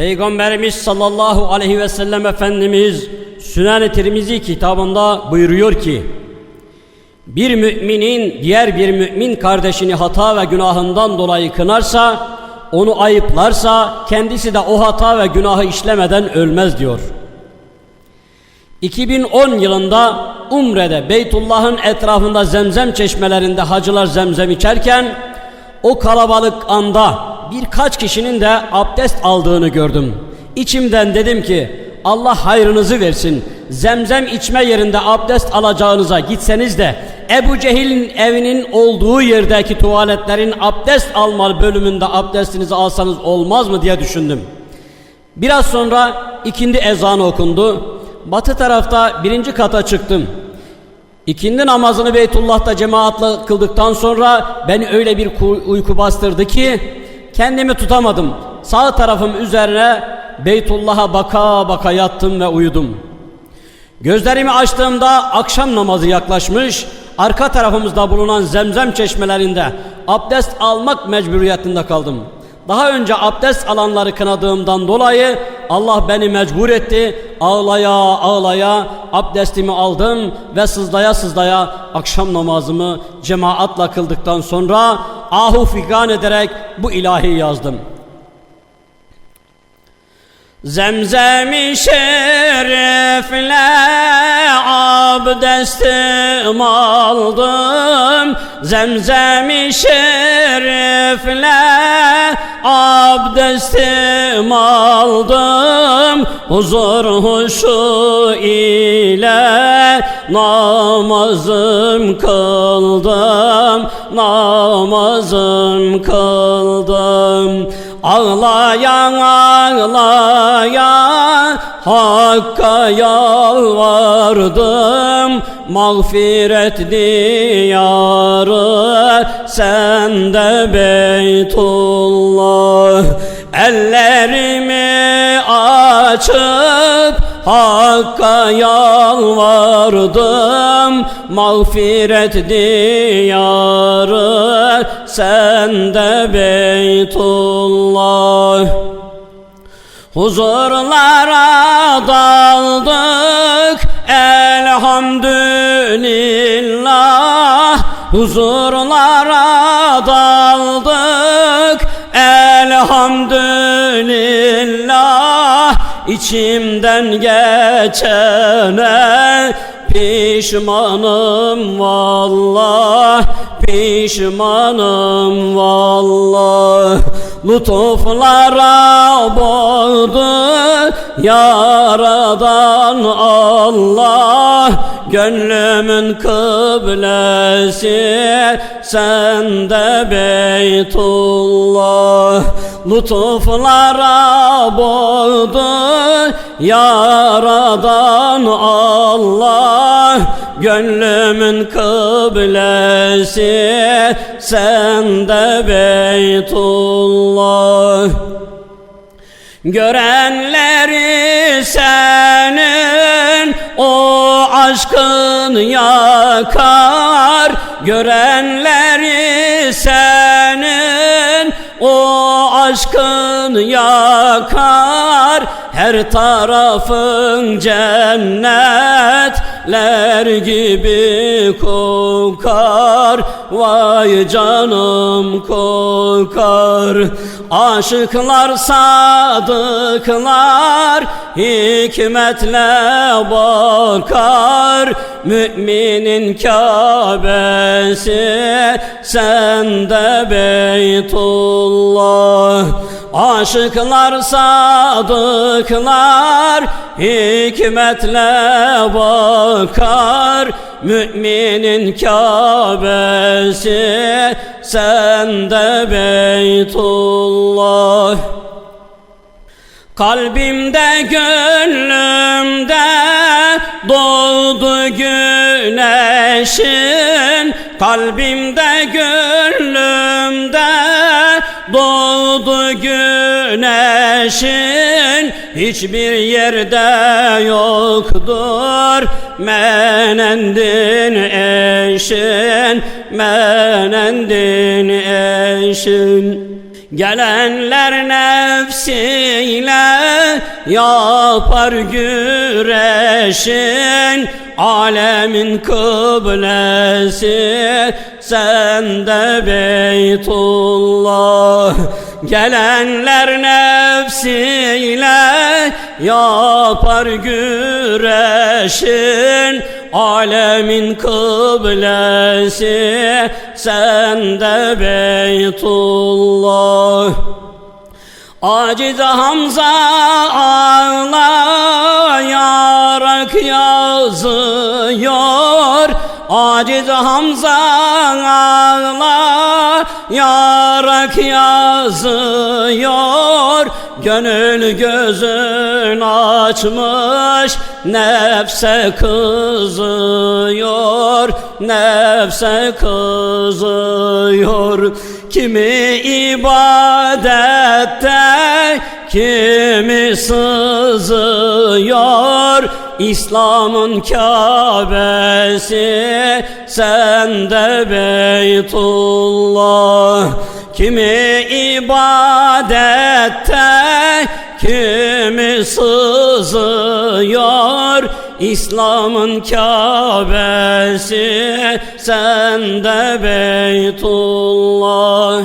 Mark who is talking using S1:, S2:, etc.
S1: Peygamberimiz sallallahu aleyhi ve sellem Efendimiz Sünan-ı Tirmizi kitabında buyuruyor ki bir müminin diğer bir mümin kardeşini hata ve günahından dolayı kınarsa, onu ayıplarsa kendisi de o hata ve günahı işlemeden ölmez diyor. 2010 yılında Umre'de Beytullah'ın etrafında zemzem çeşmelerinde hacılar zemzem içerken o kalabalık anda birkaç kişinin de abdest aldığını gördüm. İçimden dedim ki Allah hayrınızı versin. Zemzem içme yerinde abdest alacağınıza gitseniz de Ebu Cehil'in evinin olduğu yerdeki tuvaletlerin abdest alma bölümünde abdestinizi alsanız olmaz mı diye düşündüm. Biraz sonra ikindi ezanı okundu. Batı tarafta birinci kata çıktım. İkindi namazını Beytullah'ta cemaatle kıldıktan sonra beni öyle bir ku- uyku bastırdı ki kendimi tutamadım. Sağ tarafım üzerine Beytullah'a baka baka yattım ve uyudum. Gözlerimi açtığımda akşam namazı yaklaşmış, arka tarafımızda bulunan zemzem çeşmelerinde abdest almak mecburiyetinde kaldım. Daha önce abdest alanları kınadığımdan dolayı Allah beni mecbur etti. Ağlaya ağlaya abdestimi aldım ve sızlaya sızlaya akşam namazımı cemaatla kıldıktan sonra ahu figan ederek bu ilahi yazdım. Zemzem-i şerifle abdestim aldım Zemzem-i şerifle abdestim aldım Huzur huşu ile namazım kıldım Namazım kıldım. Ağlayan ağlayan Hakka yalvardım. Mağfiret diyarı Sende Beytullah. Ellerimi açıp Hakka yalvardım Mağfiret diyarı Sende Beytullah. Huzurlara daldık elhamdülillah. Huzurlara daldık elhamdülillah İçimden geçene pişmanım vallah Pişmanım vallah Lütuflara boğdu Yaradan Allah. Gönlümün kıblesi Sende Beytullah Lütuflara boğdu Yaradan Allah Gönlümün kıblesi Sende Beytullah. Görenleri senin o aşkın yakar. Görenleri senin aşkın yakar Her tarafın cennetler gibi kokar. Vay canım kokar. Aşıklar sadıklar hikmetle bakar. Müminin Kabe'si sende Beytullah Aşıklar sadıklar hikmetle bakar. Müminin Kabe'si sende Beytullah. Kalbimde gönlümde doğdu güneşin. Kalbimde gönlümde doğdu güneşin Hiçbir yerde yoktur. Menendin eşin Menendin eşin. Gelenler nefsiyle yapar güreşin Alemin kıblesi sende Beytullah. Gelenler nefsiyle yapar güreşin. Alemin kıblesi sende Beytullah Aciz Hamza ağlayarak yazıyor. Aciz Hamza ağlayarak yazıyor. Gönül gözün açmış Nefse kızıyor. Nefse kızıyor Kimi ibadette Kimi sızıyor. İslam'ın Kabe'si Sende Beytullah. Kimi ibadette Kimi sızıyor İslam'ın Kabe'si? Sende Beytullah